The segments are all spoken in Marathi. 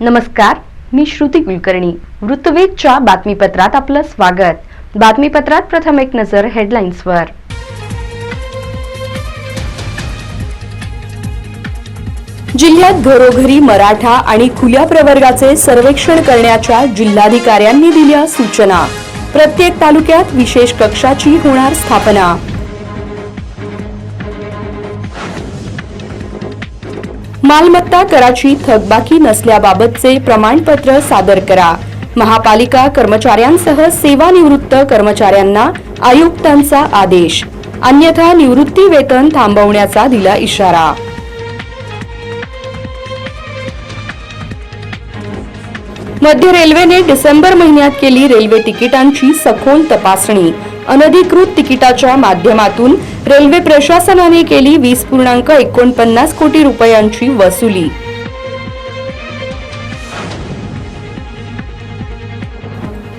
नमस्कार मी श्रुती कुलकर्णी. वृत्तवेगच्या बातमीपत्रात आपलं स्वागत. बातमीपत्रात प्रथम एक नजर हेडलाईन्सवर जिल्ह्यात घरोघरी मराठा आणि खुल्या प्रवर्गाचे सर्वेक्षण करण्याच्या जिल्हाधिकाऱ्यांनी दिल्या सूचना. प्रत्येक तालुक्यात विशेष कक्षाची होणार स्थापना. मालमत्ता कराची थकबाकी नसल्याबाबतचे प्रमाणपत्र सादर करा. महापालिका कर्मचाऱ्यांसह सेवानिवृत्त कर्मचाऱ्यांना आयुक्तांचा आदेश. अन्यथा निवृत्ती वेतन थांबवण्याचा दिला इशारा. मध्य रेल्वेने डिसेंबर महिन्यात केली रेल्वे तिकिटांची सखोल तपासणी. अनधिकृत तिकिटाच्या माध्यमातून रेल्वे प्रशासनाने केली वीस पूर्णांक एकोणपन्नास कोटी रुपयांची वसुली.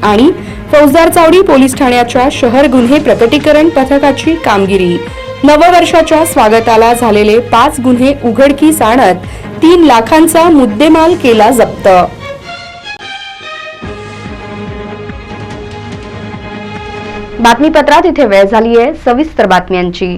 आणि फौजदार चावडी पोलीस ठाण्याच्या शहर गुन्हे प्रकटीकरण पथकाची कामगिरी. नववर्षाच्या स्वागताला झालेले पाच गुन्हे उघडकीस आणत तीन लाखांचा मुद्देमाल केला जप्त. बातमीपत्रात इथे वेळ झाली आहे सविस्तर बातम्यांची.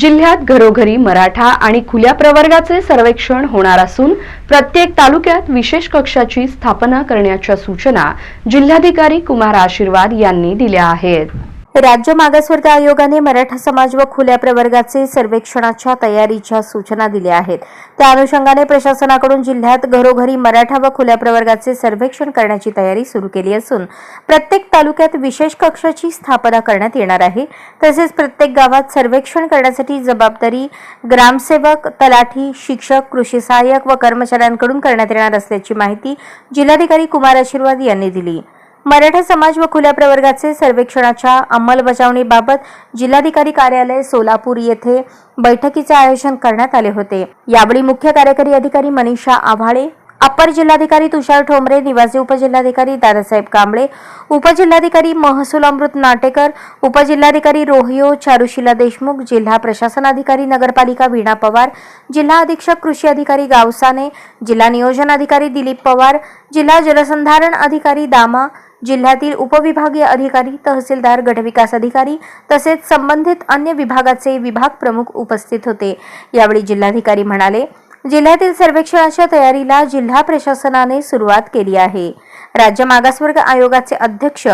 जिल्ह्यात घरोघरी मराठा आणि खुल्या प्रवर्गाचे सर्वेक्षण होणार असून प्रत्येक तालुक्यात विशेष कक्षाची स्थापना करण्याच्या सूचना जिल्हाधिकारी कुमार आशीर्वाद यांनी दिल्या आहेत. राज्य मागासवर्ग आयोगाने मराठा समाज व खुल्या प्रवर्गाचे सर्वेक्षणाच्या तयारीच्या सूचना दिल्या आहेत. त्या अनुषंगाने प्रशासनाकडून जिल्ह्यात घरोघरी मराठा व खुल्या प्रवर्गाचे सर्वेक्षण करण्याची तयारी सुरू केली असून प्रत्येक तालुक्यात विशेष कक्षाची स्थापना करण्यात येणार आहे. तसेच प्रत्येक गावात सर्वेक्षण करण्यासाठी जबाबदारी ग्रामसेवक तलाठी शिक्षक कृषी सहाय्यक व कर्मचाऱ्यांकडून करण्यात येणार असल्याची माहिती जिल्हाधिकारी कुमार आशीर्वाद यांनी दिली. मराठा समाज व खुल्या प्रवर्गाचे सर्वेक्षणाच्या अंमलबजावणीबाबत जिल्हाधिकारी कार्यालय सोलापूर येथे बैठकीचे आयोजन करण्यात आले होते. यावेळी मुख्य कार्यकारी अधिकारी मनीषा आव्हाळे अप्पर जिल्हाधिकारी तुषार ठोंबरे निवासी उपजिल्हाधिकारी दादासाहेब कांबळे उपजिल्हाधिकारी महसूल अमृत नाटेकर उपजिल्हाधिकारी रोहियो चारुशिला देशमुख जिल्हा प्रशासन अधिकारी नगरपालिका वीणा पवार जिल्हा अधीक्षक कृषी अधिकारी गावसाने जिल्हा नियोजन अधिकारी दिलीप पवार जिल्हा जलसंधारण अधिकारी दामा जिल्ह्यातील उपविभागीय अधिकारी तहसीलदार गटविकास अधिकारी तसेच संबंधित अन्य विभागाचे विभाग प्रमुख उपस्थित होते. यावेळी जिल्हाधिकारी म्हणाले जिल्ह्यातील सर्वेक्षणाच्या तयारीला जिल्हा प्रशासनाने सुरुवात केली आहे. राज्य मागासवर्ग आयोगाचे अध्यक्ष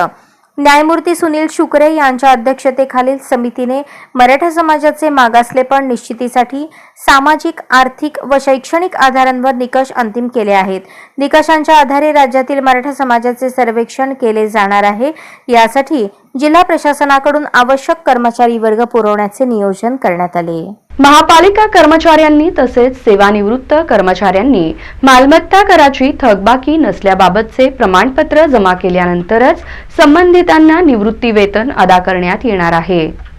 न्यायमूर्ती सुनील शुक्रे यांच्या अध्यक्षतेखालील समितीने मराठा समाजाचे मागासलेपण निश्चितीसाठी सामाजिक आर्थिक व शैक्षणिक आधारांवर निकष अंतिम केले आहेत. निकषांच्या आधारे राज्यातील मराठा समाजाचे सर्वेक्षण केले जाणार आहे. यासाठी जिल्हा प्रशासनाकडून आवश्यक कर्मचारी वर्ग पुरवण्याचे नियोजन करण्यात आले. महापालिका कर्मचाऱ्यांनी तसेच सेवानिवृत्त कर्मचाऱ्यांनी मालमत्ता कराची थकबाकी नसल्याबाबतचे प्रमाणपत्र जमा केल्यानंतरच संबंधितांना निवृत्ती वेतन अदा करण्यात येणार आहे.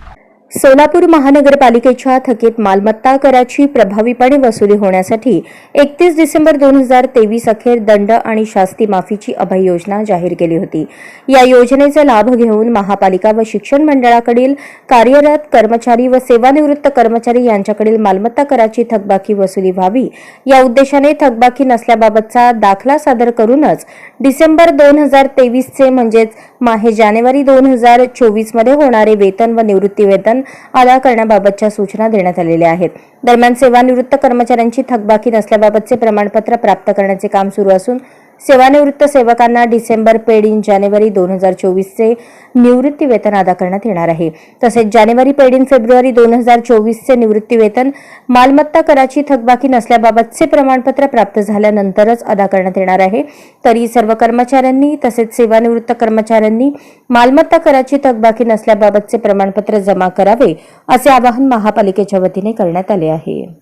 सोलापूर महानगरपालिकेच्या थकीत मालमत्ता कराची प्रभावीपणे वसुली होण्यासाठी एकतीस डिसेंबर दोन हजार तेवीस अखेर दंड आणि शास्ती माफीची अभय योजना जाहीर केली होती. या योजनेचा लाभ घेऊन महापालिका व शिक्षण मंडळाकडील कार्यरत कर्मचारी व सेवानिवृत्त कर्मचारी यांच्याकडील मालमत्ता कराची थकबाकी वसुली व्हावी. या उद्देशाने थकबाकी नसल्याबाबतचा दाखला सादर करूनच डिसेंबर दोन हजार तेवीसचे म्हणजेच माहे जानेवारी दोन हजार चोवीसमध्ये होणारे वेतन व निवृत्ती वेतन अदा करण्याबाबतच्या सूचना देण्यात आलेल्या आहेत. दरम्यान सेवानिवृत्त कर्मचाऱ्यांची थकबाकी नसल्याबाबतचे प्रमाणपत्र प्राप्त करण्याचे काम सुरू असून सेवानिवृत्त सेवकांना डिसेंबर पेड इन जानेवारी दोन हजार चोवीसचे निवृत्ती वेतन अदा करण्यात येणार आहे. तसेच जानेवारी पेड इन फेब्रुवारी दोन हजार चोवीसचे निवृत्ती वेतन मालमत्ता कराची थकबाकी नसल्याबाबतचे प्रमाणपत्र प्राप्त झाल्यानंतरच अदा करण्यात येणार आहे. तरी सर्व कर्मचाऱ्यांनी तसेच सेवानिवृत्त कर्मचाऱ्यांनी मालमत्ता कराची थकबाकी नसल्याबाबतचे प्रमाणपत्र जमा करावे असे आवाहन महापालिकेच्या वतीने करण्यात आले आहे.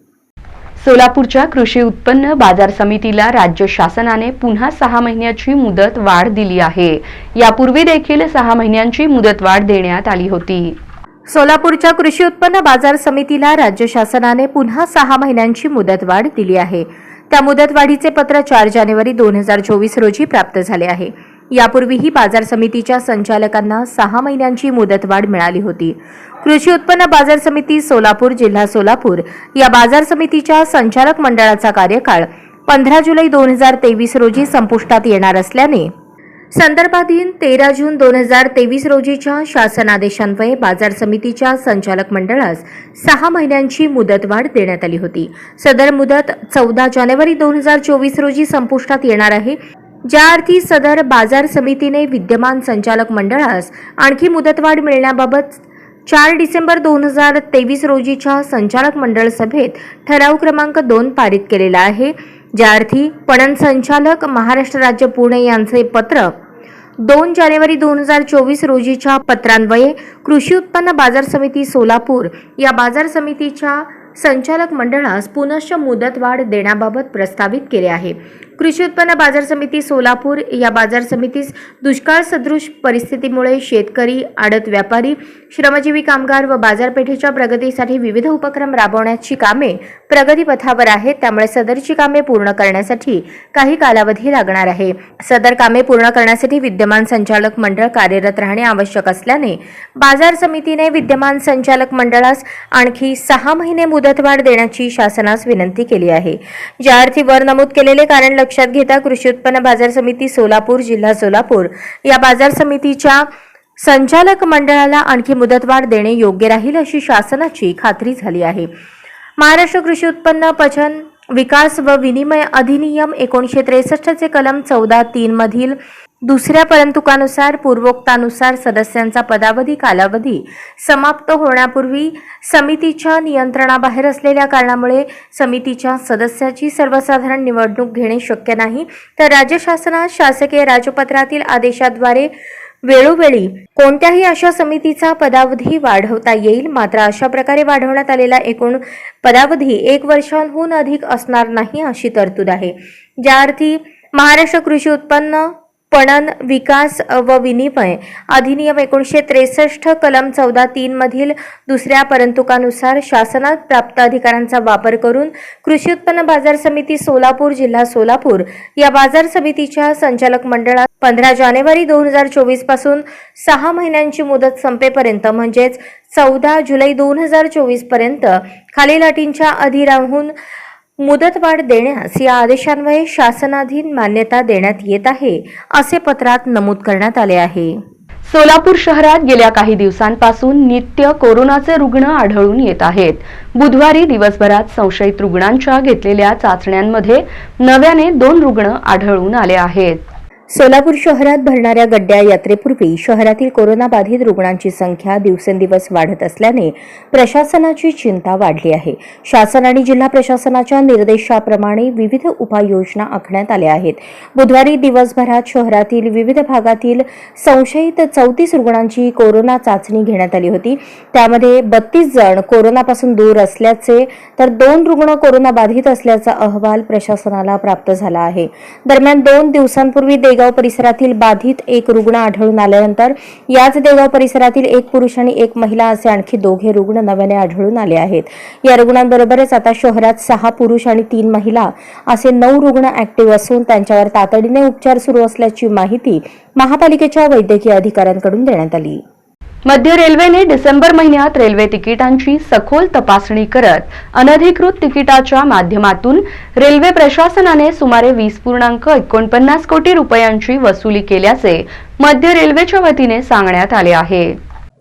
सोलापूरच्या कृषी उत्पन्न बाजार समितीला राज्य शासनाने पुन्हा सहा महिन्याची मुदत वाढ दिली आहे. यापूर्वी देखील सहा महिन्यांची मुदतवाढ देण्यात आली होती. सोलापूरच्या कृषी उत्पन्न बाजार समितीला राज्य शासनाने पुन्हा सहा महिन्यांची मुदतवाढ दिली आहे. त्या मुदतवाढीचे पत्र चार जानेवारी दोन हजार चोवीस रोजी प्राप्त झाले आहे. यापूर्वीही बाजार समितीच्या संचालकांना सहा महिन्यांची मुदतवाढ मिळाली होती. कृषी उत्पन्न बाजार समिती सोलापूर जिल्हा सोलापूर. या बाजार समितीच्या संचालक मंडळाचा कार्यकाळ पंधरा जुलै दोन हजार तेवीस रोजी संपुष्टात येणार असल्याने संदर्भाधीन तेरा जून दोन हजार तेवीस रोजीच्या शासनादेशान्वये बाजार समितीच्या संचालक मंडळास सहा महिन्यांची मुदतवाढ देण्यात आली होती. सदर मुदत चौदा जानेवारी दोन हजार चोवीस रोजी संपुष्टात येणार आहे. ज्या अर्थी सदर बाजार समितीने विद्यमान संचालक मंडळास आणखी मुदतवाढ मिळण्याबाबत चार डिसेंबर दोन हजार तेवीस रोजीच्या संचालक मंडळ सभेत ठराव क्रमांक दोन पारित केलेला आहे ज्याअर्थी पणन संचालक महाराष्ट्र राज्य पुणे यांचे पत्र दोन जानेवारी दोन हजार चोवीस रोजीच्या पत्रान्वये कृषी उत्पन्न बाजार समिती सोलापूर या बाजार समितीच्या संचालक मंडळास पुनश्च मुदतवाढ देण्याबाबत प्रस्तावित केले आहे. कृषी उत्पन्न बाजार समिती सोलापूर या बाजार समितीस दुष्काळ सदृश परिस्थितीमुळे शेतकरी आडत व्यापारी श्रमजीवी कामगार व बाजारपेठेच्या प्रगतीसाठी विविध उपक्रम राबवण्याची कामे प्रगतीपथावर आहेत. त्यामुळे सदरची कामे पूर्ण करण्यासाठी काही कालावधी लागणार आहे. सदर कामे पूर्ण करण्यासाठी विद्यमान संचालक मंडळ कार्यरत राहणे आवश्यक असल्याने बाजार समितीने विद्यमान संचालक मंडळास आणखी सहा महिने मुदतवाढ देण्याची शासनास विनंती केली आहे. ज्या अर्थी वर नमूद केलेले कारण लक्षात घेता कृषी उत्पन्न बाजार समिती सोलापूर जिल्हा सोलापूर. या बाजार समितीच्या संचालक मंडळाला आणखी मुदतवाढ देणे योग्य राहील अशी शासनाची खात्री झाली आहे. महाराष्ट्र कृषी उत्पन्न पचन विकास व विनिमय अधिनियम एकोणीसशे त्रेसष्टचे कलम चौदा तीन मधील दुसऱ्या परंतुकानुसार पूर्वोक्तानुसार सदस्यांचा पदावधी कालावधी समाप्त होण्यापूर्वी समितीच्या नियंत्रणाबाहेर असलेल्या कारणामुळे समितीच्या सदस्याची सर्वसाधारण निवडणूक घेणे शक्य नाही. तर राज्य शासनात शासकीय राजपत्रातील आदेशाद्वारे वेळोवेळी कोणत्याही अशा समितीचा पदावधी वाढवता येईल. मात्र अशा प्रकारे वाढवण्यात आलेला एकूण पदावधी एक वर्षांहून अधिक असणार नाही अशी तरतूद आहे. ज्या अर्थी महाराष्ट्र कृषी उत्पन्न पणन विकास व विनिमय. अधिनियम एकोणीसशे त्रेसष्ट कलम चौदा तीन मधील दुसऱ्या परंतुकानुसार शासनात प्राप्त अधिकारांचा वापर करून कृषी उत्पन्न बाजार समिती सोलापूर जिल्हा सोलापूर या बाजार समितीच्या संचालक मंडळात पंधरा जानेवारी दोन हजार चोवीसपासून सहा महिन्यांची मुदत संपेपर्यंत म्हणजेच चौदा जुलै दोन हजार चोवीसपर्यंत खालील अटींच्या अधी राहून मुदतवाढ देण्यास या आदेशान्वये शासनाधीन मान्यता देण्यात येत आहे असे पत्रात नमूद करण्यात आले आहे. सोलापूर शहरात गेल्या काही दिवसांपासून नित्य कोरोनाचे रुग्ण आढळून येत आहेत. बुधवारी दिवसभरात संशयित रुग्णांच्या घेतलेल्या चाचण्यांमध्ये नव्याने दोन रुग्ण आढळून आले आहेत. सोलापूर शहरात भरणाऱ्या गड्ड्या यात्रेपूर्वी शहरातील कोरोनाबाधित रुग्णांची संख्या दिवसेंदिवस वाढत असल्याने प्रशासनाची चिंता वाढली आहे. शासन आणि जिल्हा प्रशासनाच्या निर्देशाप्रमाणे विविध उपाययोजना आखण्यात आल्या आहेत. बुधवारी दिवसभरात शहरातील विविध भागातील संशयित चौतीस रुग्णांची कोरोना चाचणी घेण्यात आली होती. त्यामध्ये बत्तीस जण कोरोनापासून दूर असल्याचे तर दोन रुग्ण कोरोनाबाधित असल्याचा अहवाल प्रशासनाला प्राप्त झाला आहे. दरम्यान दोन दिवसांपूर्वी देगाव परिसरातील बाधित एक रुग्ण आढळून आल्यानंतर याच देगाव परिसरातील एक पुरुष आणि एक महिला असे आणखी दोघे रुग्ण नव्याने आढळून आले आहेत. या रुग्णांबरोबरच आता शहरात सहा पुरुष आणि तीन महिला असे नऊ रुग्ण ऍक्टिव्ह असून त्यांच्यावर तातडीने उपचार सुरू असल्याची माहिती महापालिकेच्या वैद्यकीय अधिकाऱ्यांकडून देण्यात आली. मध्य रेल्वेने डिसेंबर महिन्यात रेल्वे तिकिटांची सखोल तपासणी करत अनधिकृत तिकिटाच्या माध्यमातून रेल्वे प्रशासनाने सुमारे वीस पूर्णांक एकोणपन्नास कोटी रुपयांची वसुली केल्याचे मध्य रेल्वेच्या वतीने सांगण्यात आले आहे.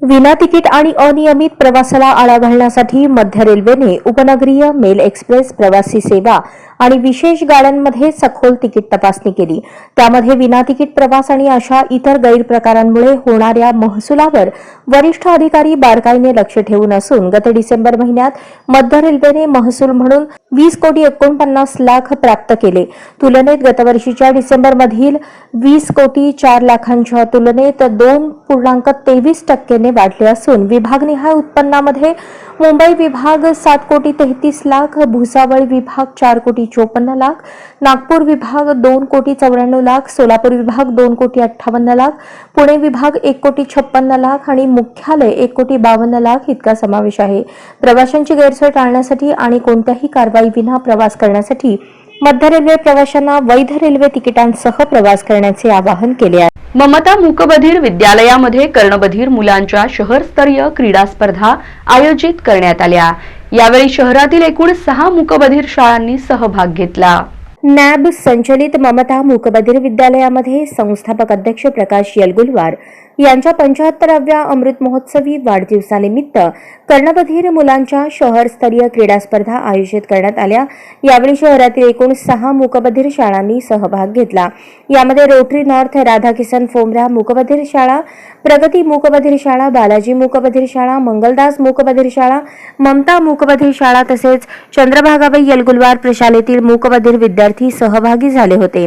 विना तिकीट आणि अनियमित प्रवासाला आळा घालण्यासाठी मध्य रेल्वेने उपनगरीय मेल एक्सप्रेस प्रवासी सेवा आणि विशेष गाड्यांमध्ये सखोल तिकीट तपासणी केली. त्यामध्ये विना तिकीट प्रवास आणि अशा इतर गैरप्रकारांमुळे होणाऱ्या महसुलावर वरिष्ठ अधिकारी बारकाईने लक्ष ठेवून असून गत डिसेंबर महिन्यात मध्य रेल्वेने महसूल म्हणून वीस कोटी एकोणपन्नास लाख प्राप्त केले. तुलनेत गतवर्षीच्या डिसेंबरमधील वीस कोटी चार लाखांच्या तुलनेत दोन पूर्णांक तेवीस टक्क्याने वाढले असून विभागनिहाय उत्पन्नामध्ये मुंबई विभाग सात कोटी तेहतीस लाख भुसावळ विभाग चार कोटी चोपन्न लाख नागपूर विभाग दोन कोटी चौऱ्याण्णव लाख सोलापूर विभाग दोन कोटी अठ्ठावन्न लाख पुणे विभाग एक कोटी छप्पन्न लाख आणि मुख्यालय एक कोटी बावन्न लाख इतका समावेश आहे. प्रवाशांची गैरसोय टाळण्यासाठी आणि कोणत्याही कारवाई विना प्रवास करण्यासाठी मध्य रेल्वे प्रवाशांना वैध रेल्वे तिकिटांसह प्रवास करण्याचे आवाहन केले आहे. ममता मूकबधीर विद्यालयामध्ये कर्णबधीर मुलांच्या शहरस्तरीय क्रीडा स्पर्धा आयोजित करण्यात आल्या. यावेळी शहरातील एकूण सहा मूकबधीर शाळांनी सहभाग घेतला. नॅब संचलित ममता मूकबधीर विद्यालयामध्ये संस्थापक अध्यक्ष प्रकाश यलगुलवार यांच्या पंचाहत्तराव्या अमृत महोत्सवी वाढदिवसानिमित्त कर्णबधीर मुलांच्या शहरस्तरीय क्रीडा स्पर्धा आयोजित करण्यात आल्या. यावेळी शहरातील एकूण सहा मूकबधीर शाळांनी सहभाग घेतला. यामध्ये रोटरी नॉर्थ राधाकिसन फोमरा मूकबधीर शाळा प्रगती मूकबधीर शाळा बालाजी मूकबधीर शाळा मंगलदास मूकबधीर शाळा ममता मूकबधीर शाळा तसेच चंद्रभागाबाई यलगुलवार प्रशालेतील मूकबधीर विद्यार्थी सहभागी झाले होते.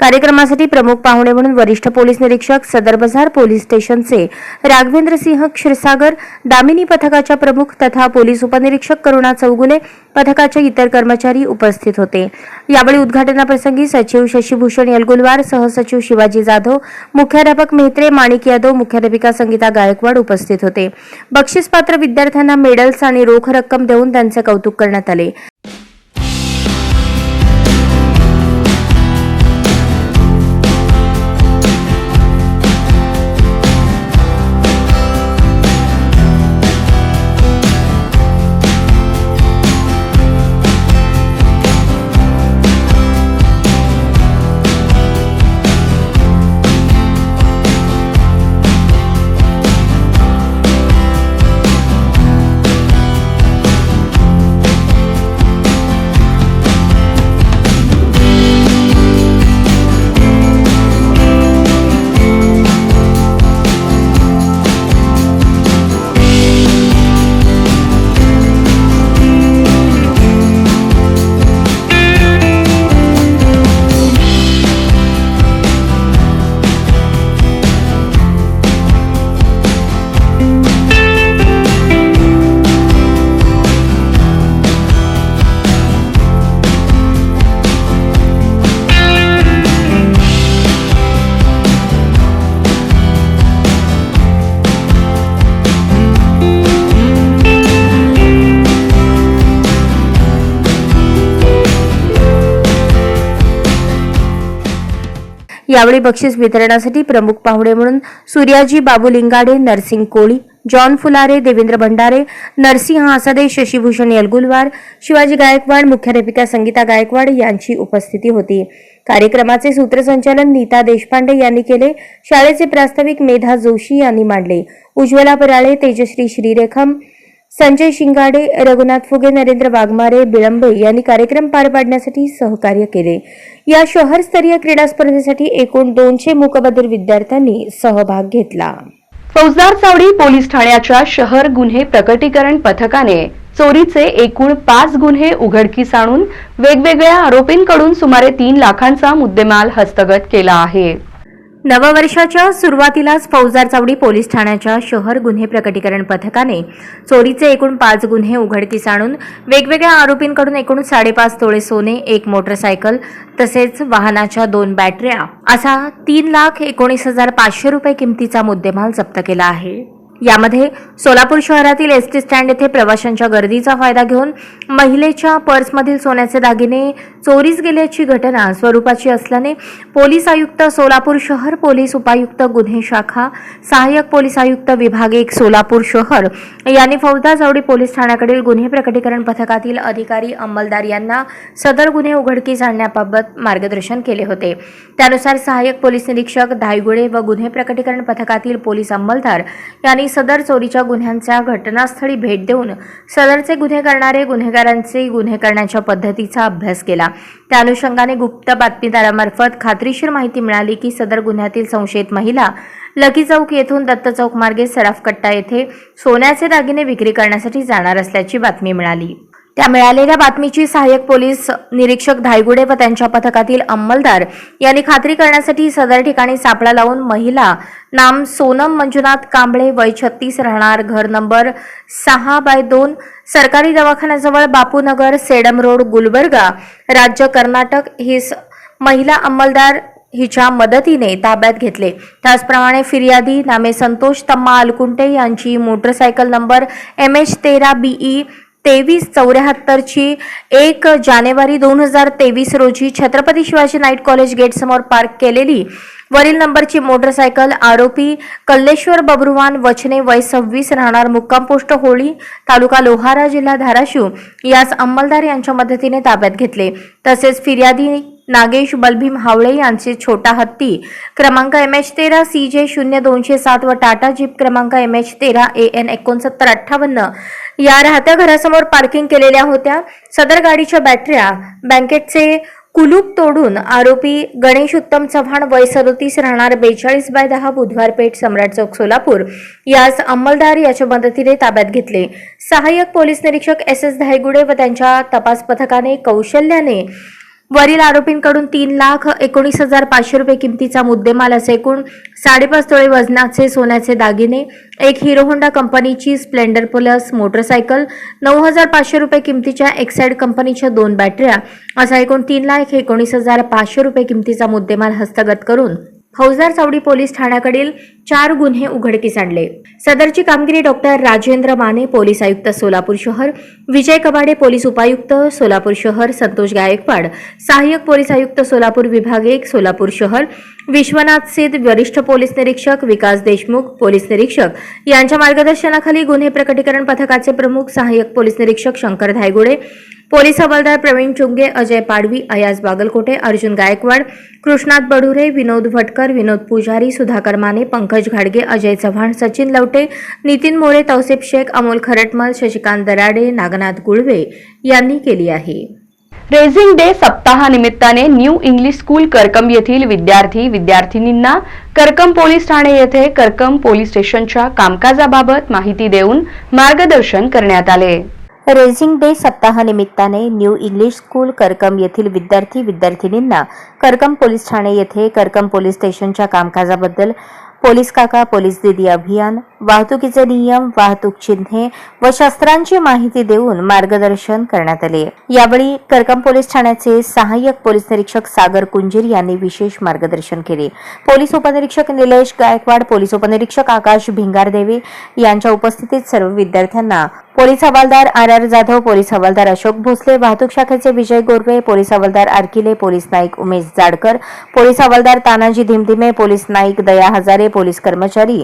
कार्यक्रमासाठी प्रमुख पाहुणे म्हणून वरिष्ठ पोलीस निरीक्षक सदर बझार पोलीस स्टेशनचे राघवेंद्र सिंह क्षीरसागर दामिनी पथकाच्या प्रमुख तथा पोलीस उपनिरीक्षक करुणा चौगुले पथकाचे इतर कर्मचारी उपस्थित होते. यावेळी उद्घाटनाप्रसंगी सचिव शशीभूषण यलगुलवार सहसचिव शिवाजी जाधव मुख्याध्यापक मेहत्रे माणिक यादव मुख्याध्यापिका संगीता गायकवाड उपस्थित होते. बक्षीसपात्र विद्यार्थ्यांना मेडल्स आणि रोख रक्कम देऊन त्यांचे कौतुक करण्यात आले. यावेळी बक्षीस वितरणासाठी प्रमुख पाहुणे म्हणून सूर्याजी बाबू लिंगाडे नरसिंग कोळी जॉन फुलारे देवेंद्र भंडारे नरसिंह आसादे शशीभूषण यलगुलवार शिवाजी गायकवाड मुख्याध्यापिका संगीता गायकवाड यांची उपस्थिती होती. कार्यक्रमाचे सूत्रसंचालन नीता देशपांडे यांनी केले. शाळेचे प्रास्ताविक मेधा जोशी यांनी मांडले. उज्ज्वला पराळे तेजश्री श्रीरेखम संजय शिंगाडे रघुनाथ फुगे नरेंद्र वाघमारे बिळंबे यांनी कार्यक्रम पार पाडण्यासाठी सहकार्य केले. या शहरस्तरीय क्रीडा स्पर्धेसाठी एकूण दोनशे मुकबदर विद्यार्थ्यांनी सहभाग घेतला. फौजदार चावडी पोलीस ठाण्याच्या शहर गुन्हे प्रकटीकरण पथकाने चोरीचे एकूण पाच गुन्हे उघडकीस आणून वेगवेगळ्या आरोपींकडून सुमारे तीन लाखांचा मुद्देमाल हस्तगत केला आहे. नववर्षाच्या सुरुवातीलाच फौजदार चावडी पोलीस ठाण्याच्या शहर गुन्हे प्रकटीकरण पथकाने चोरीचे एकूण पाच गुन्हे उघडकीस आणून वेगवेगळ्या आरोपींकडून एकूण साडेपाच तोळे सोने एक मोटरसायकल तसेच वाहनाच्या दोन बॅटऱ्या असा तीन लाख एकोणीस हजार पाचशे रुपये किमतीचा मुद्देमाल जप्त केला आहे. यामध्ये सोलापूर शहरातील एस टी स्टँड येथे प्रवाशांच्या गर्दीचा फायदा घेऊन महिलेच्या पर्समधील सोन्याचे दागिने चोरीस गेल्याची घटना स्वरूपाची असल्याने पोलीस आयुक्त सोलापूर शहर पोलीस उपायुक्त गुन्हे शाखा सहाय्यक पोलीस आयुक्त विभाग एक सोलापूर शहर. यांनी फौजदार चौडी पोलीस ठाण्याकडील गुन्हे प्रकटीकरण पथकातील अधिकारी अंमलदार यांना सदर गुन्हे उघडकीस आणण्याबाबत मार्गदर्शन केले होते. त्यानुसार सहाय्यक पोलीस निरीक्षक धायगुडे व गुन्हे प्रकटीकरण पथकातील पोलीस अंमलदार यांनी सदर चोरीच्या गुन्ह्यांच्या घटनास्थळी भेट देऊन सदरचे गुन्हे करणारे गुन्हेगारांचे गुन्हे करण्याच्या पद्धतीचा अभ्यास केला. त्या अनुषंगाने गुप्त बातमीदारामार्फत खात्रीशीर माहिती मिळाली की सदर गुन्ह्यातील संशयित महिला लकी चौक येथून दत्त चौक मार्गे सराफकट्टा येथे सोन्याचे दागिने विक्री करण्यासाठी जाणार असल्याची बातमी मिळाली. त्या मिळालेल्या बातमीची सहाय्यक पोलीस निरीक्षक धायगुडे व त्यांच्या पथकातील अंमलदार यांनी खात्री करण्यासाठी सदर ठिकाणी सापळा लावून महिला नाम सोनम मंजुनाथ कांबळे वय छत्तीस राहणार. घर नंबर सहा बाय दोन सरकारी दवाखान्याजवळ बापूनगर सेडम रोड गुलबर्गा. राज्य कर्नाटक ही स- महिला अंमलदार हिच्या मदतीने ताब्यात घेतले. त्याचप्रमाणे फिर्यादी नामे संतोष तम्मा अलकुंटे यांची मोटरसायकल नंबर एम एच तेरा बीई तेवीस चौऱ्याहत्तरची एक जानेवारी दोन हजार तेवीस रोजी छत्रपती शिवाजी नाईट कॉलेज गेटसमोर पार्क केलेली वरील नंबरची मोटरसायकल आरोपी कल्लेश्वर बबरुवान वचने वय सव्वीस राहणार मुक्काम पोस्ट होळी तालुका लोहारा जिल्हा धाराशिव यास अंमलदार यांच्या मदतीने ताब्यात घेतले. तसेच फिर्यादी नागेश बलभीम हावळे यांचे छोटा हत्ती. क्रमांक एम एच तेरा सी जे शून्य दोनशे सात व टाटा जीप क्रमांक एम एच तेरा ए एन एकोणसत्तर अठ्ठावन्न. या राहत्या घरासमोर पार्किंग केलेल्या होत्या. सदर गाडीच्या बॅटऱ्या बँकेटचे कुलूप तोडून आरोपी गणेश उत्तम चव्हाण वय सदोतीस राहणार बेचाळीस बाय दहा बुधवार पेठ सम्राट चौक सोलापूर. यास अंमलदार याच्या मदतीने ताब्यात घेतले. सहाय्यक पोलीस निरीक्षक एस एस धायगुडे व त्यांच्या तपास पथकाने कौशल्याने वरील आरोपींकडून तीन लाख एकोणीस हजार पाचशे रुपये किमतीचा मुद्देमाल असे एकूण साडेपाच तोळे वजनाचे सोन्याचे दागिने एक हिरो होंडा कंपनीची स्प्लेंडर प्लस मोटरसायकल नऊ हजार पाचशे रुपये किमतीच्या एक्साइड कंपनीच्या दोन बॅटऱ्या असा एकूण तीन लाख एकोणीस हजार पाचशे रुपये किमतीचा मुद्देमाल हस्तगत करून फौजदार चावडी पोलीस ठाण्याकडील चार गुन्हे उघडकीस आणले. सदरची कामगिरी डॉक्टर राजेंद्र माने पोलीस आयुक्त सोलापूर शहर विजय कबाडे पोलीस उपायुक्त सोलापूर शहर संतोष गायकवाड सहाय्यक पोलीस आयुक्त सोलापूर विभाग एक सोलापूर शहर विश्वनाथ सिद्ध वरिष्ठ पोलीस निरीक्षक विकास देशमुख पोलीस निरीक्षक यांच्या मार्गदर्शनाखाली गुन्हे प्रकटीकरण पथकाचे प्रमुख सहाय्यक पोलीस निरीक्षक शंकर धायगुडे पोलीस हवालदार प्रवीण चुंगे अजय पाडवी अयाज बागलकोटे अर्जुन गायकवाड कृष्णात बडुरे विनोद भटकर विनोद पुजारी सुधाकर माने पंकज घाडगे अजय चव्हाण सचिन लवटे नितीन मोरे तौसिफ शेख अमोल खरटमल शशिकांत दराडे नागनाथ गुळवे यांनी केली आहे. रेझिंग डे सप्ताहानिमित्ताने न्यू इंग्लिश स्कूल करकम येथील विद्यार्थी विद्यार्थिनींना करकम पोलीस ठाणे येथे करकम पोलीस स्टेशनच्या कामकाजाबाबत माहिती देऊन मार्गदर्शन करण्यात आले. रेझिंग डे सप्ताहानिमित्ताने न्यू इंग्लिश स्कूल करकम येथील विद्यार्थी विद्यार्थिनींना करकम पोलीस ठाणे येथे करकम पोलीस स्टेशनच्या कामकाजाबद्दल पोलीस काका पोलीस दिदी अभियान वाहतुकीचे नियम वाहतूक चिन्हे व शस्त्रांची माहिती देऊन मार्गदर्शन करण्यात आले. यावेळी करकम पोलीस ठाण्याचे सहाय्यक पोलीस निरीक्षक सागर कुंजीर यांनी विशेष मार्गदर्शन केले. पोलीस उपनिरीक्षक निलेश गायकवाड पोलीस उपनिरीक्षक आकाश भिंगारदेवे यांच्या उपस्थितीत सर्व विद्यार्थ्यांना पोलीस हवालदार आर आर जाधव पोलीस हवालदार अशोक भोसले वाहतूक शाखेचे विजय गोरवे पोलीस हवालदार आरकिले पोलीस नाईक उमेश जाडकर पोलीस हवालदार तानाजी धिमधिमे पोलीस नाईक दया हजारे पोलीस कर्मचारी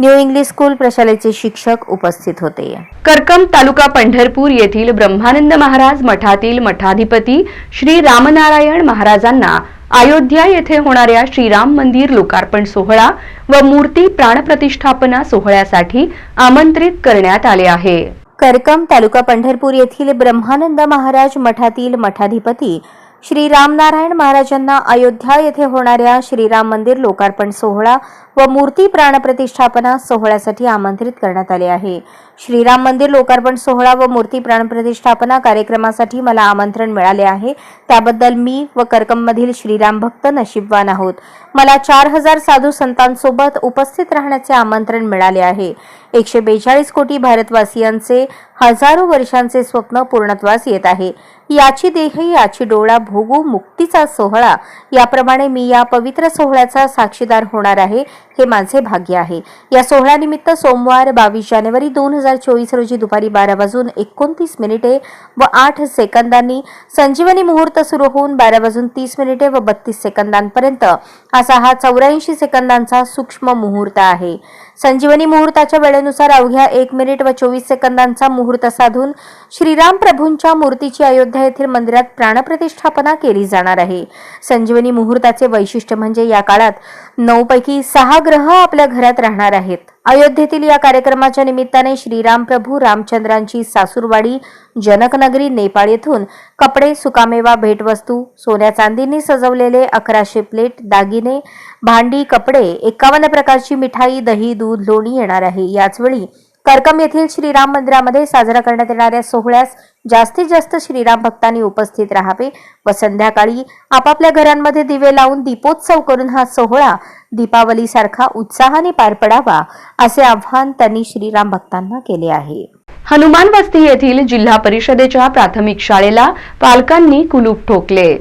न्यू इंग्लिश स्कूल प्रशालेचे शिक्षक उपस्थित होते. करकम तालुका पंढरपूर येथील ब्रह्मानंद महाराज मठातील मठाधिपती श्री रामनारायण महाराजांना अयोध्या येथे होणाऱ्या श्रीराम मंदिर लोकार्पण सोहळा व मूर्ती प्राणप्रतिष्ठापना सोहळ्यासाठी आमंत्रित करण्यात आले आहे. करकम तालुका पंढरपूर येथील ब्रह्मानंद महाराज मठातील मठाधिपती श्री रामनारायण महाराजांना अयोध्या येथे होणाऱ्या श्रीराम मंदिर लोकार्पण सोहळा व मूर्ती प्राणप्रतिष्ठापना सोहळ्यासाठी आमंत्रित करण्यात आले आहे. श्रीराम मंदिर लोकार्पण सोहळा व मूर्ती प्राणप्रतिष्ठापना कार्यक्रमासाठी मला आमंत्रण मिळाले आहे. त्याबद्दल मी व करकममधील श्रीराम भक्त नशीबवान आहोत. मला चार हजार साधू संतांसोबत उपस्थित राहण्याचे आमंत्रण मिळाले आहे. एकशे बेचाळीस कोटी भारतवासियांचे हजारो वर्षांचे स्वप्न पूर्णत्वास येत आहे. याची देह याची डोळा भोगू मुक्तीचा सोहळा. याप्रमाणे मी या पवित्र सोहळ्याचा साक्षीदार होणार आहे हे माझे भाग्य आहे. या सोहळ्यानिमित्त सोमवार बावीस जानेवारी दोन हजार चोवीस रोजी दुपारी बारा वाजून एकोणतीस मिनिटे व आठ सेकंदांनी संजीवनी मुहूर्त सुरू होऊन बारा वाजून तीस मिनिटे व बत्तीस सेकंदांपर्यंत असा हा चौऱ्याऐंशी सेकंदांचा सूक्ष्म मुहूर्त आहे. संजीवनी मुहूर्ताच्या वेळेनुसार अवघ्या एक मिनिट व चोवीस सेकंदांचा मुहूर्त साधून श्रीराम प्रभूंच्या मूर्तीची अयोध्या येथील मंदिरात प्राणप्रतिष्ठापना केली जाणार आहे. संजीवनी मुहूर्ताचे वैशिष्ट्य म्हणजे या काळात नऊ पैकी सहा ग्रह आपल्या घरात राहणार आहेत. अयोध्येतील या कार्यक्रमाच्या निमित्ताने श्रीराम प्रभू रामचंद्रांची सासूरवाडी जनकनगरी नेपाळ येथून कपडे सुकामेवा भेटवस्तू सोन्या चांदीने सजवलेले अकराशे प्लेट दागिने भांडी कपडे एकावन्न प्रकारची मिठाई दही दूध लोणी येणार आहे. याचवेळी करकम येथील श्रीराम मंदिरामध्ये साजरा करण्यात येणाऱ्या सोहळ्यास जास्तीत जास्त श्रीराम भक्तांनी उपस्थित राहावे. व संध्याकाळी आपापल्या घरांमध्ये दिवे लावून दीपोत्सव करून हा सोहळा दीपावलीसारखा उत्साहाने पार पडावा असे आवाहन त्यांनी श्रीराम भक्तांना केले आहे. हनुमान वस्ती येथील जिल्हा परिषदेच्या प्राथमिक शाळेला पालकांनी कुलूप ठोकले.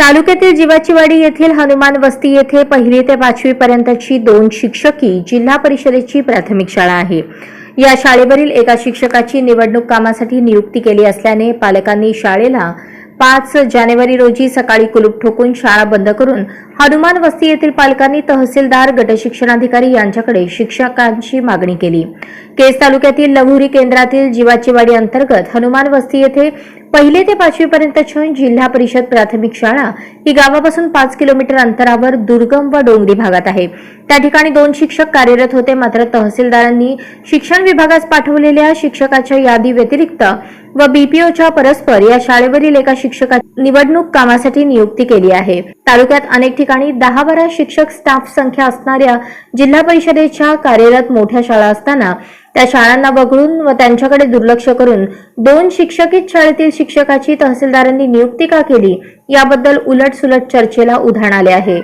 तालुक्यातील जीवाचीवाडी येथील हनुमान वस्ती येथे पहिली ते पाचवी पर्यंतची दोन शिक्षकी जिल्हा परिषदेची प्राथमिक शाळा आहे. या शाळेवरील एका शिक्षकाची निवडणूक कामासाठी नियुक्ती केली असल्याने पालकांनी शाळेला पाच जानेवारी रोजी सकाळी कुलूप ठोकून शाळा बंद करून हनुमान वस्ती येथील पालकांनी तहसीलदार गटशिक्षणाधिकारी यांच्याकडे शिक्षकांची मागणी केली. केस तालुक्यातील लघुरी केंद्रातील जीवाचीवाडी अंतर्गत हनुमान वस्ती येथे पहिले ते पाचवीपर्यंतच्या जिल्हा परिषद प्राथमिक शाळा ही गावापासून पाच किलोमीटर अंतरावर दुर्गम व डोंगरी भागात आहे. त्या ठिकाणी दोन शिक्षक कार्यरत होते मात्र तहसीलदारांनी शिक्षण विभागास पाठवलेल्या शिक्षकाच्या यादी व्यतिरिक्त व बीपीओच्या परस्पर या शाळेवरील एका शिक्षकाची निवडणूक कामासाठी नियुक्ती केली आहे. तालुक्यात अनेक ठिकाणी दहा बारा शिक्षक स्टाफ संख्या असणाऱ्या जिल्हा परिषदेच्या कार्यरत मोठ्या शाळा असताना त्या शाळांना वगळून व त्यांच्याकडे दुर्लक्ष करून दोन शिक्षकित शाळेतील शिक्षकाची तहसीलदारांनी नियुक्ती का केली याबद्दल उलटसुलट चर्चेला उधाण आले आहे.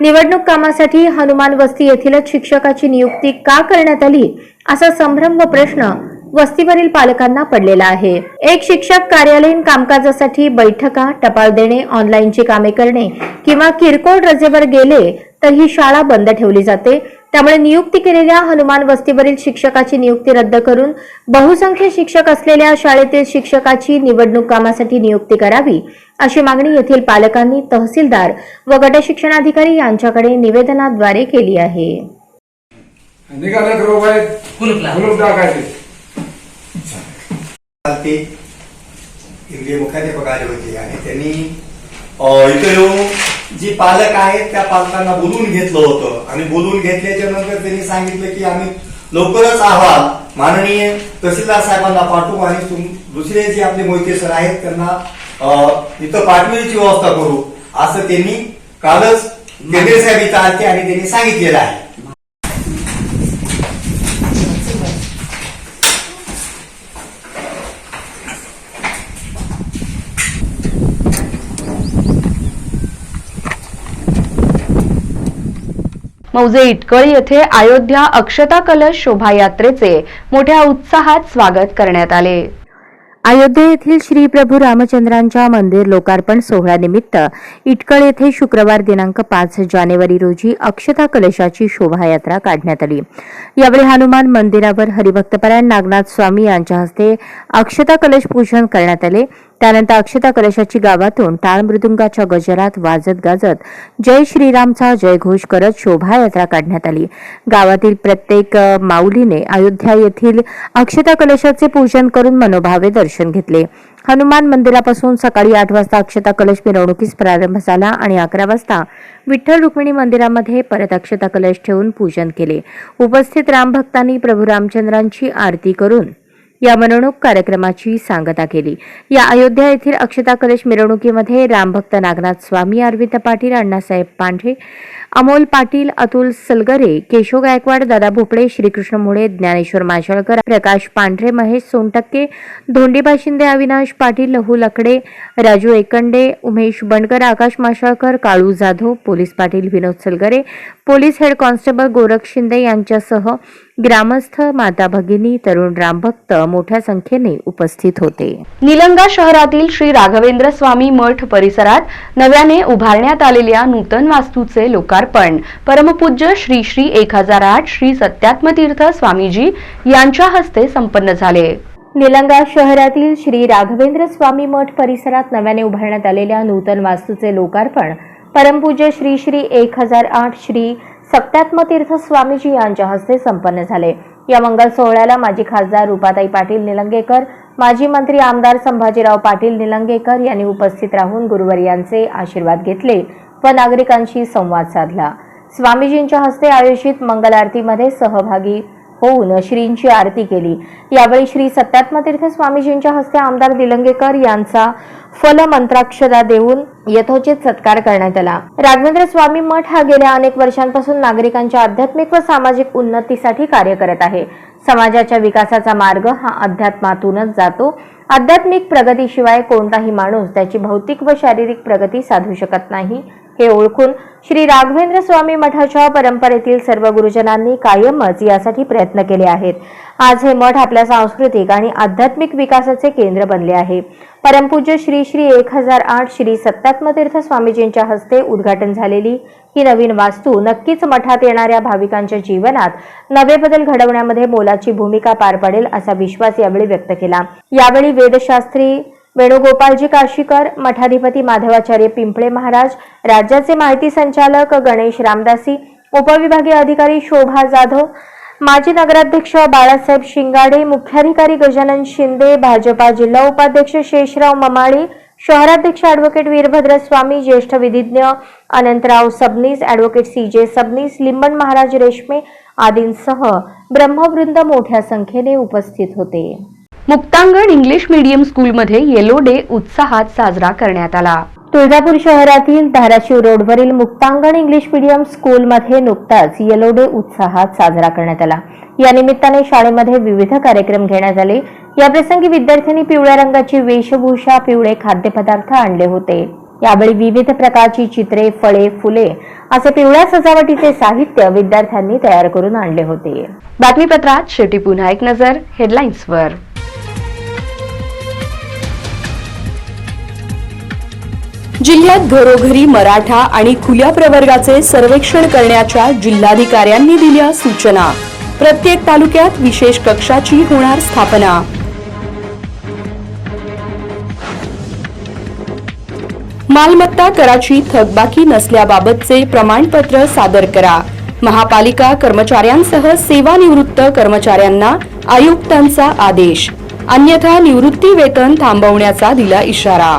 निवडणूक कामासाठी हनुमान वस्ती येथीलच शिक्षकाची नियुक्ती का करण्यात आली असा संभ्रम व प्रश्न वस्तीवरील पालकांना पडलेला आहे. एक शिक्षक कार्यालयीन कामकाजासाठी बैठका टपाल देणे ऑनलाईनची कामे करणे किंवा किरकोळ रजेवर गेले तर ही शाळा बंद ठेवली जाते. त्यामुळे नियुक्ती केलेल्या हनुमान वस्तीवरील शिक्षकाची नियुक्ती रद्द करून बहुसंख्य शिक्षक असलेल्या शाळेतील शिक्षकाची निवडणूक कामासाठी नियुक्ती करावी अशी मागणी येथील पालकांनी तहसीलदार व गटशिक्षणाधिकारी यांच्याकडे निवेदनाद्वारे केली आहे निघाले रोग आहेत कुलूप लावा. कुलूप टाकायचे ते केंद्रीय मुख्याध्यापक आले होते आणि त्यांनी इथे येऊन जी पालक आहेत त्या पालकांना बोलून घेतलं होतं. आणि बोलून घेतल्याच्या नंतर त्यांनी सांगितलं की आम्ही लवकरच अहवाल माननीय तहसीलदार साहेबांना पाठवू आणि दुसरे जे आपले मोहिते सर आहेत त्यांना इथं पाठवण्याची व्यवस्था करू. असं त्यांनी कालच केंद्रे साहेब इथं आले आणि त्यांनी सांगितलेलं आहे. मौजे इटकळ येथे अयोध्या अक्षता कलश शोभायात्रेचे मोठ्या उत्साहात स्वागत करण्यात आले. अयोध्या येथील श्री प्रभू रामचंद्रांच्या मंदिर लोकार्पण सोहळ्यानिमित्त इटकळ येथे शुक्रवार दिनांक पाच जानेवारी रोजी अक्षता कलशाची शोभायात्रा काढण्यात आली. यावेळी हनुमान मंदिरावर हरिभक्तपरायण नागनाथ स्वामी यांच्या हस्ते अक्षता कलश पूजन करण्यात आले. त्यानंतर अक्षता कलशाची गावातून टाळ मृदुंगाच्या गजरात वाजत गाजत जय श्रीरामचा जयघोष करत शोभायात्रा काढण्यात आली. गावातील प्रत्येक माऊलीने अयोध्या येथील अक्षता कलशाचे पूजन करून मनोभावे दर्शन घेतले. हनुमान मंदिरापासून सकाळी आठ वाजता अक्षता कलश मिरवणुकीस प्रारंभ झाला आणि अकरा वाजता विठ्ठल रुक्मिणी मंदिरामध्ये परत अक्षता कलश ठेवून पूजन केले. उपस्थित रामभक्तांनी प्रभू रामचंद्रांची आरती करून या मिरवणूक कार्यक्रमाची सांगता केली. या अयोध्या येथील अक्षता कलश मिरवणुकीमध्ये रामभक्त नागनाथ स्वामी अरविंद पाटील अण्णासाहेब पांढरे अमोल पाटील अतुल सलगरे केशव गायकवाड दादा भोपळे श्रीकृष्ण मुळे ज्ञानेश्वर माशळकर प्रकाश पांढरे Mahesh Sontakke Dhondiba Shinde Avinash Patil Lahu Lakde Raju Ekande Umesh Bankar Akash Mashalkar Kalu Jadhav police Patil Vinod Salgare police head constable Gorakh Shinde यांच्यासह ग्रामस्थ माता भगिनी तरुण रामभक्त मोठ्या संख्येने उपस्थित होते. निलंगा शहरातील श्री राघवेंद्र स्वामी मठ परिसरात नव्याने उभारण्यात आलेल्या नूतन वास्तूचे लोकार्पण. परमपूज्य श्री श्री एक हजार आठ श्री सत्यात्मतीर्थ स्वामीजी यांच्या हस्ते संपन्न झाले. निलंगा शहरातील श्री राघवेंद्र स्वामी मठ परिसरात नव्याने उभारण्यात आलेल्या नूतन वास्तूचे लोकार्पण परमपूज्य श्री श्री एक हजार आठ श्री सप्तात्मतीर्थ स्वामीजी यांच्या हस्ते संपन्न झाले. या मंगल सोहळ्याला माजी खासदार रुपाताई पाटील निलंगेकर माजी मंत्री आमदार संभाजीराव पाटील निलंगेकर यांनी उपस्थित राहून गुरुवर्यांचे आशीर्वाद घेतले व नागरिकांशी संवाद साधला. स्वामीजींच्या हस्ते आयोजित मंगल आरतीमध्ये सहभागी होऊन श्रींची आरती केली. यावेळी श्री सत्यात्मतीर्थ स्वामीजींच्या हस्ते आमदार दिलंगेकर यांचा फलमंत्राक्षरा देऊन यथोचित सत्कार करण्यात आला. राघवेंद्र स्वामी मठ हा गेल्या अनेक वर्षांपासून नागरिकांच्या आध्यात्मिक व सामाजिक उन्नतीसाठी कार्य करत आहे. समाजाच्या विकासाचा मार्ग हा अध्यात्मातूनच जातो. आध्यात्मिक प्रगतीशिवाय कोणताही माणूस त्याची भौतिक व शारीरिक प्रगती साधू शकत नाही. हे ओळखून श्री राघवेंद्र स्वामी मठाच्या परंपरेतील सर्व गुरुजनांनी कायमच यासाठी प्रयत्न केले आहेत. आज हे मठ आपल्या सांस्कृतिक आणि आध्यात्मिक विकासाचे केंद्र बनले आहे. परमपूज्य श्री श्री एक हजार आठ श्री सत्तात्मतीर्थ स्वामीजींच्या हस्ते उद्घाटन झालेली ही नवीन वास्तू नक्कीच मठात येणाऱ्या भाविकांच्या जीवनात नवे बदल घडवण्यामध्ये मोलाची भूमिका पार पडेल असा विश्वास यावेळी व्यक्त केला. यावेळी वेदशास्त्री वेणुगोपालजी काशीकर मठाधिपती माधवाचार्य पिंपळे महाराज राज्याचे माहिती संचालक गणेश रामदासी उपविभागीय अधिकारी शोभा जाधव माजी नगराध्यक्ष बाळासाहेब शिंगाडे मुख्याधिकारी गजानन शिंदे भाजपा जिल्हा उपाध्यक्ष शेषराव ममाळे शहराध्यक्ष ॲडव्होकेट वीरभद्र स्वामी ज्येष्ठ विधिज्ञ Anantrao Sabnis advocate C J Sabnis लिंबन Maharaj रेशमे आदींसह ब्रह्मवृंद मोठ्या संख्येने उपस्थित होते. मुक्तांगण इंग्लिश मीडियम स्कूलमध्ये येलो डे उत्साहात साजरा करण्यात आला. तुळजापूर शहरातील धाराशिव रोडवरील मुक्तांगण इंग्लिश मीडियम स्कूलमध्ये नुकताच येलो डे उत्साहात साजरा करण्यात आला. या निमित्ताने शाळेमध्ये विविध कार्यक्रम घेण्यात आले. याप्रसंगी विद्यार्थ्यांनी पिवळ्या रंगाची वेशभूषा पिवळे खाद्यपदार्थ आणले होते. यावेळी विविध प्रकारची चित्रे फळे फुले असे पिवळ्या सजावटीचे साहित्य विद्यार्थ्यांनी तयार करून आणले होते. बातमीपत्रात शेवटी पुन्हा एक नजर हेडलाईन्सवर जिल्ह्यात घरोघरी मराठा आणि खुल्या प्रवर्गाचे सर्वेक्षण करण्याच्या जिल्हाधिकाऱ्यांनी दिल्या सूचना. प्रत्येक तालुक्यात विशेष कक्षाची होणार स्थापना. मालमत्ता कराची थकबाकी नसल्याबाबतचे प्रमाणपत्र सादर करा. महापालिका कर्मचाऱ्यांसह सेवानिवृत्त कर्मचाऱ्यांना आयुक्तांचा आदेश. अन्यथा निवृत्ती वेतन थांबवण्याचा दिला इशारा.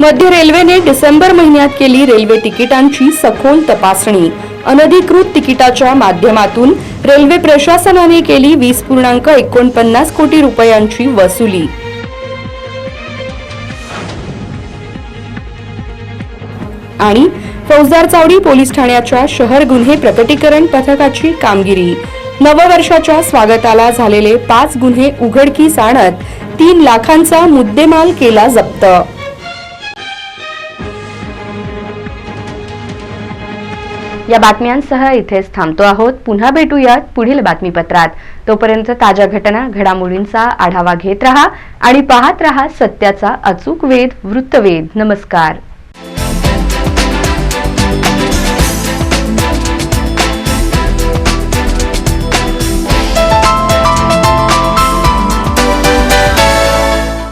मध्य रेल्वेने डिसेंबर महिन्यात केली रेल्वे तिकिटांची सखोल तपासणी. अनधिकृत तिकिटाच्या माध्यमातून रेल्वे प्रशासनाने केली वीस पूर्णांक एकोणपन्नास कोटी रुपयांची वसुली. आणि फौजदार चावडी पोलीस ठाण्याच्या शहर गुन्हे प्रकटीकरण पथकाची कामगिरी. नववर्षाच्या स्वागताला झालेले पाच गुन्हे उघडकीस आणत तीन लाखांचा मुद्देमाल केला जप्त. या बातम्यांसह इथेच थांबतो आहोत. पुन्हा भेटूयात पुढील बातमीपत्रात. तोपर्यंत ताज्या घटना घडामोडींचा आढावा घेत रहा आणि पाहत रहा सत्याचा अचूक वेध वृत्तवेध. नमस्कार.